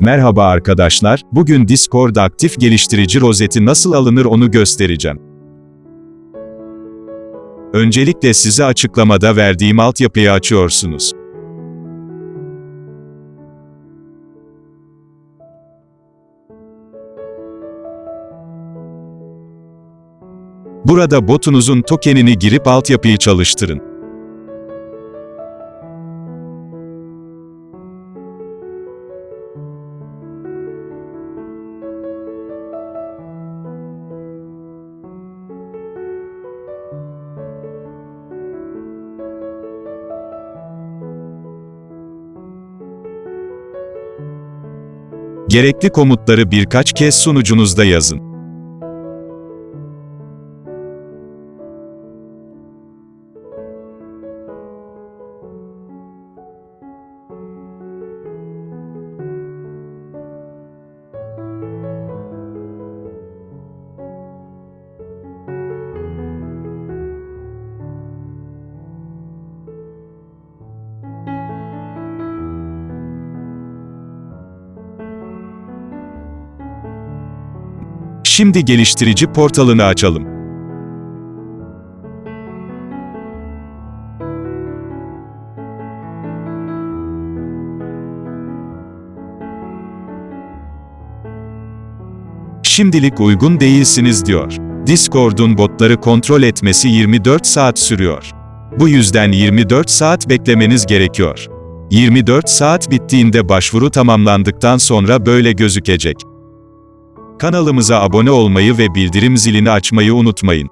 Merhaba arkadaşlar, bugün Discord aktif geliştirici rozeti nasıl alınır onu göstereceğim. Öncelikle size açıklamada verdiğim altyapıyı açıyorsunuz. Burada botunuzun tokenini girip altyapıyı çalıştırın. Gerekli komutları birkaç kez sunucunuzda yazın. Şimdi geliştirici portalını açalım. Şimdilik uygun değilsiniz diyor. Discord'un botları kontrol etmesi 24 saat sürüyor. Bu yüzden 24 saat beklemeniz gerekiyor. 24 saat bittiğinde başvuru tamamlandıktan sonra böyle gözükecek. Kanalımıza abone olmayı ve bildirim zilini açmayı unutmayın.